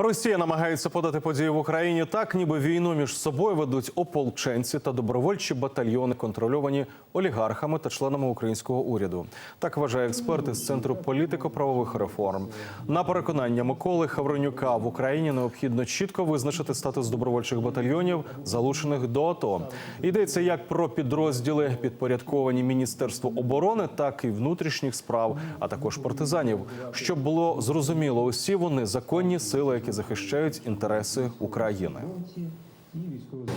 Росія намагається подати події в Україні так, ніби війну між собою ведуть ополченці та добровольчі батальйони, контрольовані олігархами та членами українського уряду. Так вважає експерт із центру політико-правових реформ. На переконання Миколи Хавронюка в Україні необхідно чітко визначити статус добровольчих батальйонів, залучених до АТО. Йдеться як про підрозділи, підпорядковані Міністерству оборони, так і внутрішніх справ, а також партизанів, щоб було зрозуміло, усі вони законні сили, які захищають інтереси України.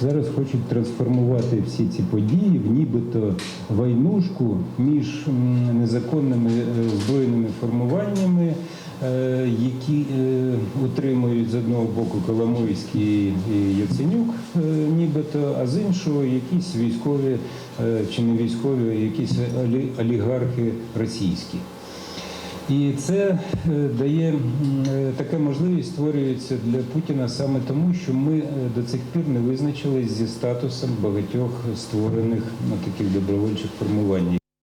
Зараз хочуть трансформувати всі ці події в нібито войнушку між незаконними е, збройними формуваннями, е, які е, утримують з одного боку Коломойський і Яценюк, нібито, а з іншого якісь військові чи не військові, якісь олі- олігархи російські. І це е, дає е, така можливість створюється для Путіна саме тому, що ми е, до цих пір не визначились зі статусом багатьох створених на таких добровольчих формувань.